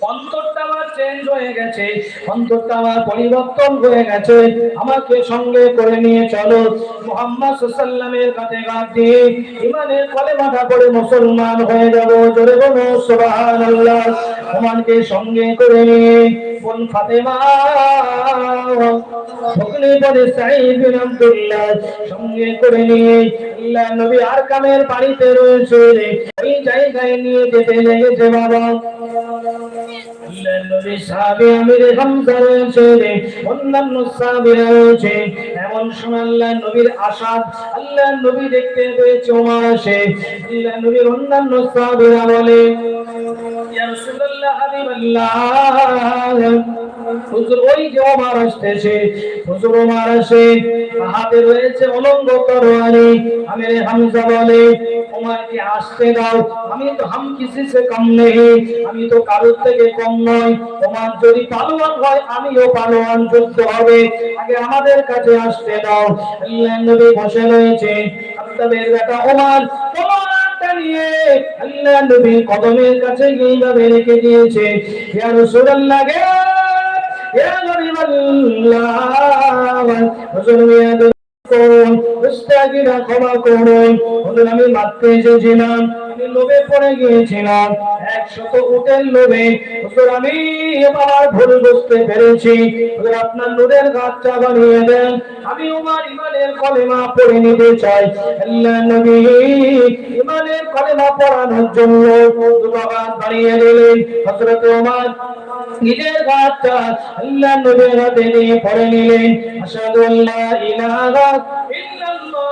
অন্তরটা আমার চেঞ্জ হয়ে গেছে অন্তরটা আমার পরিবর্তন হয়ে গেছে। আমাকে সঙ্গে করে নিয়ে চলো। মোহাম্মদ সাল্লামের কাছে গাছ ইমানের কলেমাটা পড়ে মুসলমান হয়ে যাব। জোরে বলো, সুবহানাল্লাহ। ওমানকে সঙ্গে করে কোন ফাতেমা সঙ্গে করে নিয়ে নবী আর কামের বাড়িতে রয়েছে। ওই জায়গায় নিয়ে যেতে লেগেছে বাবা। নবী সাহাবী আমিরে হামজা রয়েছে অন্যান্য সাহাবীরা রয়েছে। এমন সময় আল্লাহ নবীর আশা আল্লাহ নবী দেখতে পেয়েছে ওমর আসে। আল্লাহ নবীর অন্যান্য হুজুর ওই যে ওমর আসতেছে। হুজুর ওমর আসে, হাতে রয়েছে অলঙ্গ তরবারি আমিরে হামজা বলে ওমরকে আসতে দাও। আমি তো হাম কিসি সে কম নেই, আমি তো কারোর থেকে কম নয় ওমর যদি পালোয়ান হয়, আমিও পালোয়ান যুদ্ধ হবে। আগে আমাদের কাছে আসতে দাও। আল্লাহ নবী বসে রয়েছে। আব্দাবের বেটা ওমর, ওমরটা নিয়ে আল্লাহ নবী কদমের কাছে এইভাবে রেখে দিয়েছে। ইয়া রাসূলুল্লাহ ক্ষমা করুন আমি মারতে এসেছিলাম আমি লোভে পড়ে গিয়েছিলাম, একশত উটের লোভে। আমি আমার ভুল বুঝতে পেরেছি। হুজুর, আপনার নূরের গাছটা বানিয়ে দেন। আমি উমার ইমানের কলেমা পড়ে নিতে চাই। ইমানের কলেমা পড়ানোর জন্য দুবাগান বানিয়ে দিলেন। হযরত ওমর নিজের গাছটা আল্লাহ নবীর হাতে নিয়ে পড়ে নিলেন। আশহাদু আল্লা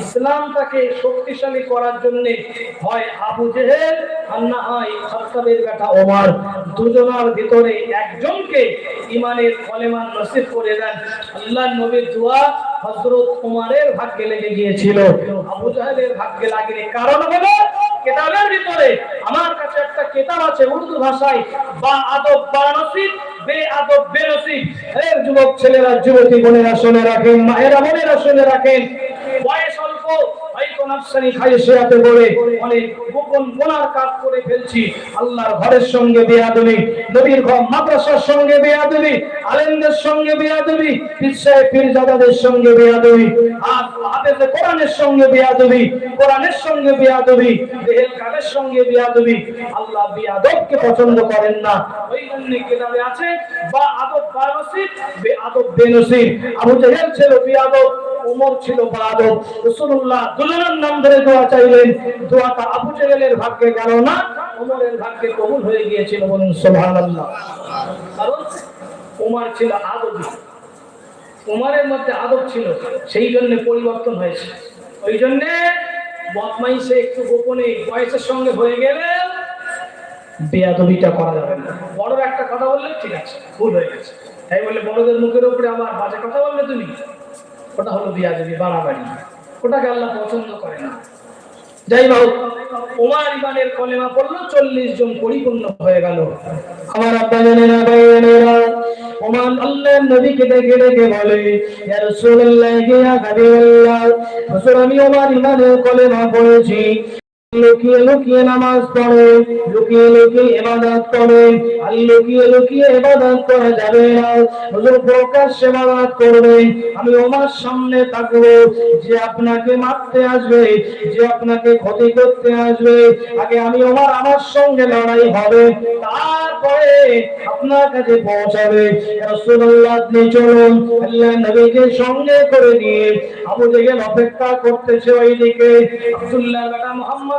ইসলামটাকে শক্তিশালী করার জন্য হয় আবু জেহেল আর না হয় ওমর। দুজনের ভিতরে একজনকে ইমানের কলেমান নসিব করে দেন। আল্লাহ নবীর দোয়া ওমরের ভাগ্যে লেগে গিয়েছিল। আবু জাহেলের ভাগ্যে লাগেনি। কারণ হলো কেতাবের ভিতরে আমার কাছে একটা কেতাব আছে উর্দু ভাষায়, বা আদব বা নসিব, বে আদব যুবক ছেলেরা, যুবতী বোনেরা শুনে রাখেন, মায়েরা বোনেরা শুনে রাখেন। বয়স হয়তো নাফসানি খাইয়ে বলে, অনেক গোপন গোনার কাজ করে ফেলছি। আল্লাহর ঘরের সঙ্গে বেয়াদবি, নবীর ঘর সঙ্গে বেয়াদবি, আলেমদের আল্লাহ বেয়াদবকে পছন্দ করেন না। ওই জন্য কিতাবে আছে? বা আদব বা বে আদব বে নসিব। আবু জাহেল ছিল বেয়াদব। উমর ছিল বাদব রাসূলুল্লাহ দুজনের নাম ধরে দোয়া চাইলেন। দোয়াটা আবু জাহেলের ভাগ্যে গেল না, উমরের ভাগ্যে কবুল হয়ে গিয়েছিল বলুন সুবহানাল্লাহ। কারণ উমর ছিল আদবী। উমরের মধ্যে আদব ছিল, সেই জন্য পরিবর্তন হয়েছে। ওই জন্য বদমাইশে একটু গোপনে বয়সের সঙ্গে হয়ে গেলে বেয়াদবিটা করা যাবে না। বড় একটা কথা বললে ঠিক আছে, ভুল হয়ে গেছে। তাই বলে বড়দের মুখের উপরে আবার বাজে কথা বললে তুমি? ওটা হলো বিয়াদবি বাড়াবাড়ি ওটাকে আল্লাহ পছন্দ করে না। যাই হোক ওমার ইমানের কলেমা পড়ল, চল্লিশ জন পরিপূর্ণ হয়ে গেল। আমার আব্বা জানেরা ভাইয়েরা ওমান আল্লাহ নবীকে ডেকে ডেকে বলে, ইয়া রাসূলুল্লাহ ইয়া হাবিবাল্লাহ। হুজুর আমি ওমার ইমানের কলেমা পড়েছি। লুকিয়ে লুকিয়ে নামাজ পড়ে, লুকিয়ে লুকিয়ে ইবাদত করে আর লুকিয়ে লুকিয়ে ইবাদত করা যাবে না। হুজুর প্রকাশ্যে ইবাদত করবে, আমি ওমার সামনে থাকব, যে আপনাকে মারতে আসবে, যে আপনাকে ক্ষতি করতে আসবে, আগে আমি ওমার আমার সঙ্গে লড়াই হবে, তারপরে আপনার কাছে পৌঁছাবে। রাসূলুল্লাহ, আপনি চলুন, আল্লাহ নবীকে সঙ্গে করে নিয়ে আবু জেহেল অপেক্ষা করতেছে ওইদিকে। আব্দুল্লাহ বেটা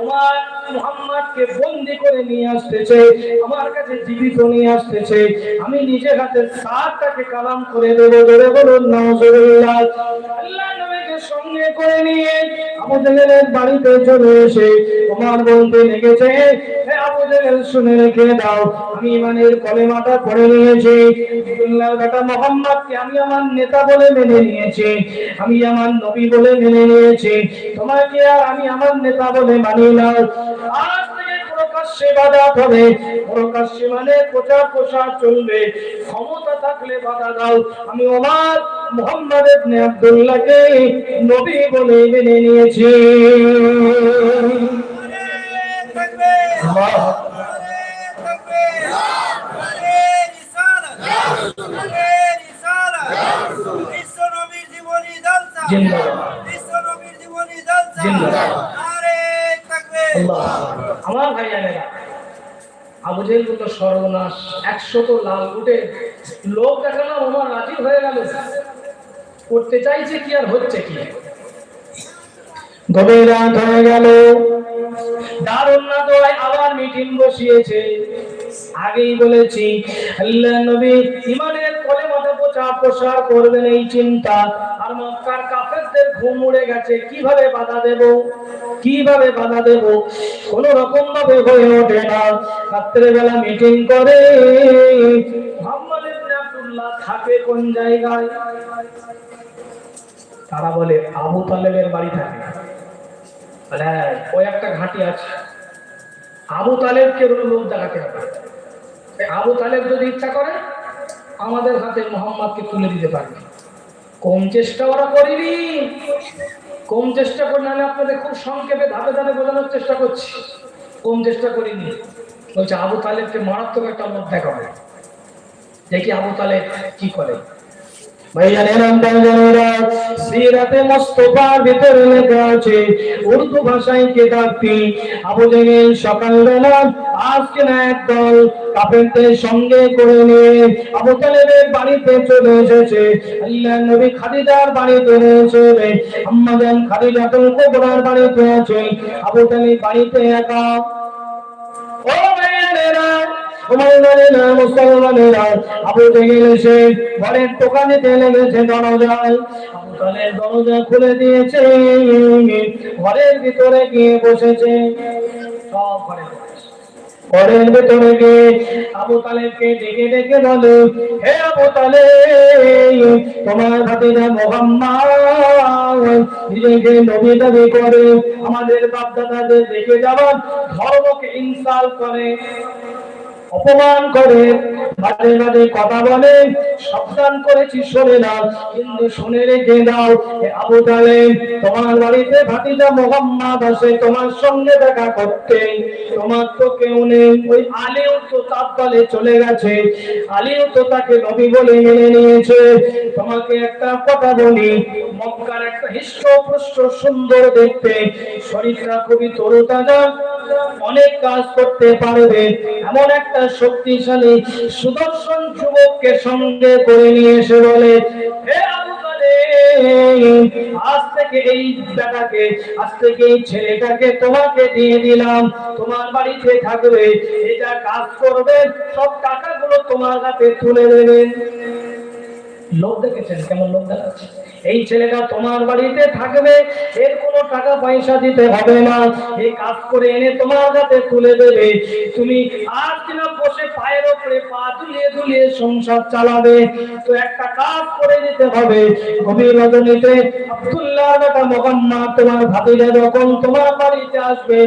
তোমার মুহাম্মদকে বন্দি করে নিয়ে আসতেছে, আমার কাছে জীবিত নিয়ে আসতেছে। আমি নিজের হাতে সাতটাকে কালাম করে দেবো বলুন নজরুল্লাহ আল্লাহ নবীকে সঙ্গে করে নিয়ে আবু জেহেলের বাড়িতে চলে এসে তোমার আমি নিয়েছি। মোহাম্মদকে আমি আমার নেতা বলে মেনে নিয়েছি, আমি আমার নবী বলে মেনে নিয়েছি। তোমাকে আর আমি আমার নেতা বলে মানি না। আজ প্রকাশ্যে বাধা প্রকাশ্যে মানে প্রচার প্রসার চলবে। ক্ষমতা থাকলে বাধা দাও। আমি ওমার মোহাম্মদ ইবনে আব্দুল্লাহকে নবী বলে মেনে নিয়েছি। আল্লাহ আল্লাহ আমার ভাই জানেরা আবু জেহেল তো সর্বনাশ একশো তো লাল উঠে লোক দেখানো ওমর রাজি হয়ে গেল। করতে চাইছে কি আর হচ্ছে কি? গভীর রাত হয়ে গেল। দারুণ না আবার মিটিং বসিয়েছে। আগেই বলেছি আল্লাহ নবী ইমানের কোলে মাথা পোচা প্রসার করবেন এই চিন্তা। আর মক্কার কাফেরদের ঘুম উড়ে গেছে, কীভাবে বাধা দেব? কীভাবে বাধা দেব? কোন রকম ভাবে হয়ে ওঠে না। রাত্রে বেলা মিটিং করে থাকে কোন জায়গায়? তারা বলে, আবু তালেবের বাড়ি থাকে। হ্যাঁ ওই একটা ঘাঁটি আছে। আবু তালেবকে লোক দেখাতে হবে। আবু তালেব যদি ইচ্ছা করে, আমাদের হাতে মোহাম্মদকে তুলে দিতে পারবে। কম চেষ্টা ওরা করিনি। কম চেষ্টা করে আমি আপনাদের খুব সংক্ষেপে ধাপে ধাপে বোঝানোর চেষ্টা করছি। কম চেষ্টা করিনি। বলছে, আবু তালেবকে মারাত্মক একটা লোক দেখাবে। দেখি আবু তালেব কি করে। ভাইজানেরা সিরাতে মুস্তাফার ভিতরে লেখা আছে উর্দু ভাষায় কিতাবটি আবু জেহেল সকালবেলা আজকে না একদল কাফেরদের সঙ্গে করে নিয়ে আবু তালেবের বাড়িতে চলে বাড়িতে একা ঘরের দরজা খুলে দিয়েছে, ঘরের ভিতরে বসেছে। ঘরের ভেতরে গিয়ে আবু তালেবকে ডেকে ডেকে বলে, হে আবু তালেব, তোমার মোহাম্মদ নিজেকে নবী দাবি করে, আমাদের বাপ দাদাদের দেখে যাওয়ার ধর্মকে ইনসাল করে। অপমান করে মাঝে মাঝে কথা বলে, সাবধান করেছি, শোনে না। কিন্তু শুনে রেখে দাও আবু তালেব, তোমার বাড়িতে ভাতিজা মোহাম্মদ আসে, তোমার সঙ্গে দেখা করতে। তোমার তো কেউ নেই। ওই আলীও তো তার দলে চলে গেছে। আলীও তো তাকে নবী বলে মেনে নিয়েছে। তোমাকে একটা কথা বলি, মক্কার একটা হৃষ্টপুষ্ট সুন্দর দেখতে। শরীরটা খুবই তরুতাজা, অনেক কাজ করতে পারবে। এমন একটা শক্তিশালী সুদর্শন যুবককে সঙ্গে করে নিয়ে এসে বলে আজ থেকে এই আজ থেকে এই ছেলেটাকে তোমাকে দিয়ে দিলাম। তোমার বাড়িতে থাকবে এটা কাজ করবে, সব টাকাগুলো তোমার তুলে দেবেন লোক দেখেছেন কেমন লোক দেখাচ্ছে? এই ছেলেটা তোমার বাড়িতে থাকবে, এর কোনো টাকা পয়সা দিতে হবে না। এই কাজ করে এনে তোমার হাতে তুলে দেবে। তুমি আর ওপরে পা দুলিয়ে দুলিয়ে সংসার চালাবে। তো একটা কাজ করে দিতে হবে। গভীর আব্দুল্লাহ বেটা মোহাম্মদ তোমার ভাতিজা যখন তোমার বাড়িতে আসবে,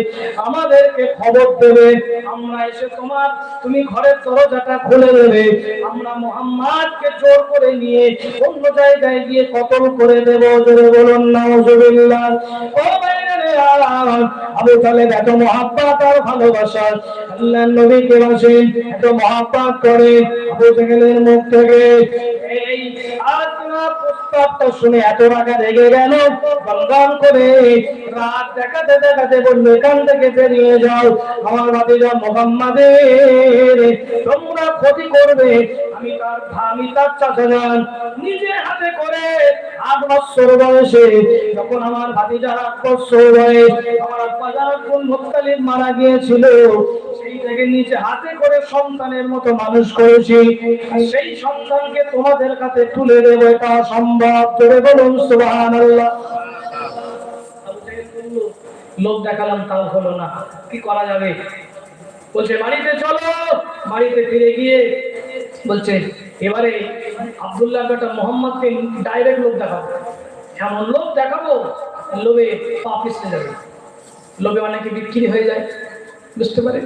আমাদেরকে খবর দেবে। আমরা এসে তোমার, তুমি ঘরের দরজাটা খুলে দেবে। আমরা মোহাম্মদকে জোর করে নিয়ে অন্য জায়গায় গিয়ে কতল করে দেব? জোরে বলুন, নাউজুবিল্লাহ। ও ভাইরা আবু তালেব এত মহাব্বত আর ভালোবাসা। আল্লাহ নবীকে বাসেন এত মহাপাত করে। আবু জাহেলের মুখ থেকে শুনে এত রাগা রেগে গেল। গঙ্গান করে রাত দেখাতে দেখাতে বলল, এখান থেকে বেরিয়ে যাও আমার ভাতিজা মোহাম্মদের। তোমরা ক্ষতি করবে, আমি তার আমি তার চাচা যান। নিজে হাতে করে আট বছর বয়সে, যখন আমার ভাতিজার আট বছর বয়স, আমার আব্বা যারা কোন মুক্তালিম মারা গিয়েছিল থেকে নিজে হাতে করে সন্তানের মতো মানুষ করেছি। সেই সন্তানকে তোমাদের কাছে তুলে দেবো, এটা সম্ভব জোরে বলুন লোক দেখালাম, তাও হলো না। কি করা যাবে? বলছে, বাড়িতে চলো। বাড়িতে ফিরে গিয়ে বলছে, এবারে আব্দুল্লাহ বেটা ডাইরেক্ট লোক দেখাবো। এমন লোক দেখাবো, লোভে যাবে। লোভে অনেকে বিক্রি হয়ে যায়। বুঝতে পারেন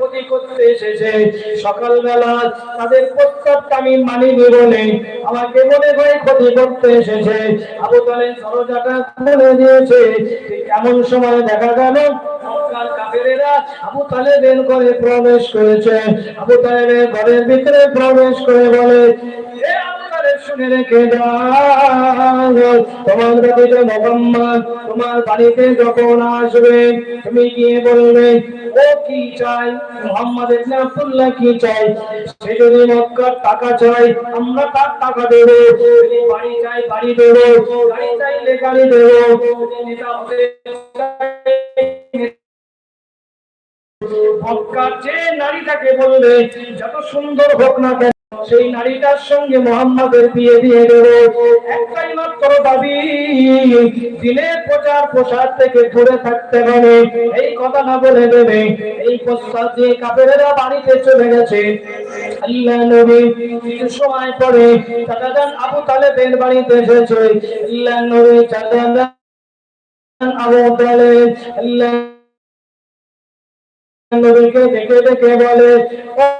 ক্ষতি করতে এসেছে। সকালবেলা তাদের প্রস্তাবটা আমি মানি নিব নেই আমাকে মনে হয় ক্ষতি করতে এসেছে। আবু তালের দরজাটা খুলে দিয়েছে। এমন সময় দেখা গেল প্রবেশ করেছে। আবু তালেবের ঘরের ভিতরে প্রবেশ করে বলে "এ আবু তালেব, শুনে রেখে তোমার তোমার বাড়িতে যখন আসবে, তুমি গিয়ে বলবে, ও কি চাই? আব্দুল্লাহ কি চাই? সে যদি মক্কার টাকা চাই আমরা তার টাকা দেবো। যদি বাড়ি চাই বাড়ি দেবো। গাড়ি দেবো। যে নারীটাকে যত সুন্দর হোক না কেন সেই নারীটার সঙ্গে মোহাম্মদের বিয়ে দিয়ে দেব একটাই মাত্র দাবি দিনের প্রচার প্রসার থেকে দূরে থাকতে হবে। এই কথাটা বলে দেবে এই প্রস্তাব দিয়ে কাপেরেরা বাড়িতে চলে গেছে। আল্লাহ নবী কিছু সময় পরে চাচাজান আবু তালেবের বাড়িতে এসেছে। আল্লাহ নবী চাচাজান আবু আল্লাহ নবীকে দেখে দেখে বলে "ও খাদিজা মোহাম্মদ,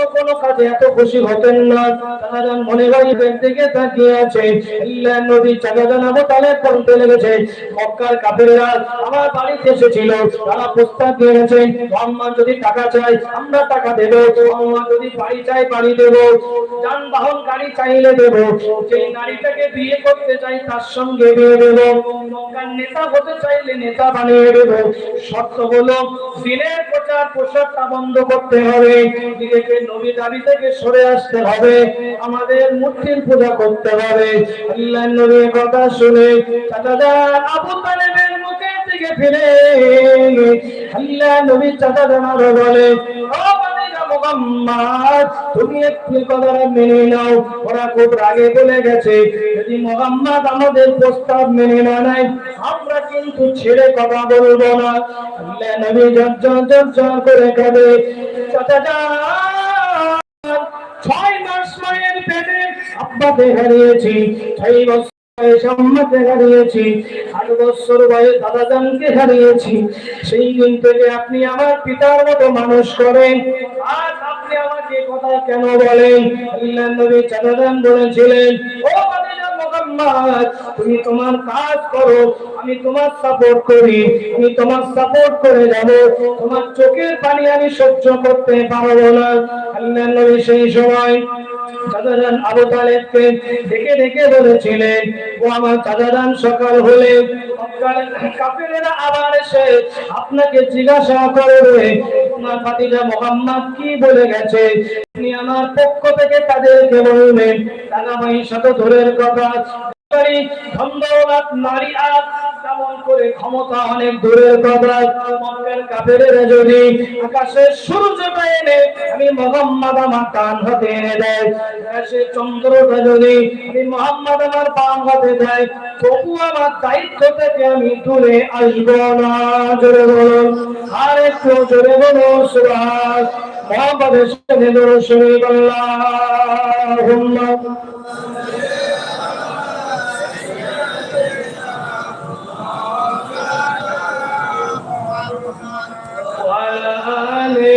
কোন কাজে এত খুশি হতেন না। তারা মনে গরিবের দিকে তাকিয়ে আছে। আল্লাহ নবী চাচাজান আবু তালেব লেগেছে। মক্কার কাফেররা আমার বাড়িতে এসেছিল। তারা প্রস্তাব দিয়ে গেছে মোহাম্মদ যদি টাকা চাই আমরা টাকা দেব। মোহাম্মদ যদি বাড়ি চাই বাড়ি দেব। যানবাহন, গাড়ি চাইলে দেব। যেই নারীটাকে বিয়ে করতে চাই, তার সঙ্গে বিয়ে দেব। মক্কার নেতা হতে চাইলে নেতা বানিয়ে দেব। শর্ত হলো, দিনের প্রচার প্রসারটা বন্ধ করতে হবে। নিজেকে নবী দাবি থেকে সরে আসতে হবে। আমাদের মূর্তির পূজা করতে হবে। আল্লাহ নবীর কথা শুনে আবু তালেবের মুখের দিকে ফিরে আল্লাহ আরও বলে তুমি কথাটা মেনে নাও। ওরা খুব রাগে বলে গেছে, যদি মোহাম্মদ আমাদের প্রস্তাব মেনে না নেয়, আমরা কিন্তু ছেড়ে কথা বলব না। নবী করে আব্বাকে হারিয়েছি, ছয় বছর বয়সে আম্মাকে হারিয়েছি, আট বছর বয়সে দাদাজানকে হারিয়েছি। সেই দিন থেকে আপনি আমার পিতার মতো মানুষ করেন। আজ আপনি আমাকে কথা কেন বলেন? আল্লাহ নবী চাদাদান বলেছিলেন, ও মোহাম্মদ তুমি তোমার কাজ করো, আমি তোমার সাপোর্ট করি, আমি তোমার সাপোর্ট করে যাব। তোমার চোখের পানি আমি সহ্য করতে পারব না। আল্লাহ নবী সেই সময় আবু তালেবকে বলেছিলেন, ও আমার সকাল হলে কাফেরেরা আবার এসে আপনাকে জিজ্ঞাসা করবে মোহাম্মদ কি বলে গেছে? আপনি আমার পক্ষ থেকে তাদেরকে বলবেন টাকা পয়সা তো দূরের কথা পারি ধন্দৌলত নারী আর কেমন করে ক্ষমতা অনেক দূরের কথা মক্কার কাফেরেরা আকাশের এনে আমি মোহাম্মদ আমার কান হাতে এনে দেয় আকাশের চন্দ্রটা যদি আমি মোহাম্মদ আমার আমার দায়িত্ব থেকে আমি দূরে আসব না, জোরে বলুন আর একটু জোরে বলো সুরাজ মোহাম্মদের সাথে দূরে শুনি আল্লাহুম্মা